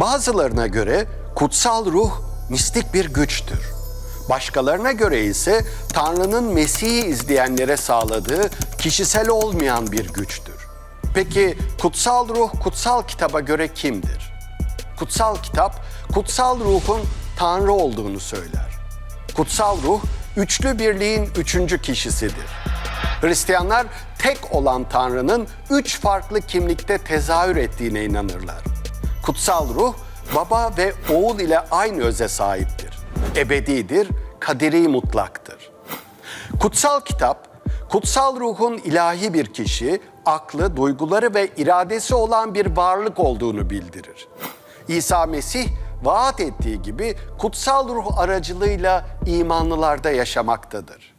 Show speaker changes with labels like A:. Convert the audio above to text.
A: Bazılarına göre kutsal ruh mistik bir güçtür. Başkalarına göre ise Tanrı'nın Mesih'i izleyenlere sağladığı kişisel olmayan bir güçtür. Peki kutsal ruh kutsal kitaba göre kimdir? Kutsal kitap kutsal ruhun Tanrı olduğunu söyler. Kutsal ruh üçlü birliğin üçüncü kişisidir. Hristiyanlar tek olan Tanrı'nın üç farklı kimlikte tezahür ettiğine inanırlar. Kutsal ruh baba ve oğul ile aynı öze sahiptir. Ebedidir, kaderi mutlaktır. Kutsal kitap, kutsal ruhun ilahi bir kişi, aklı, duyguları ve iradesi olan bir varlık olduğunu bildirir. İsa Mesih vaat ettiği gibi kutsal ruh aracılığıyla imanlılarda yaşamaktadır.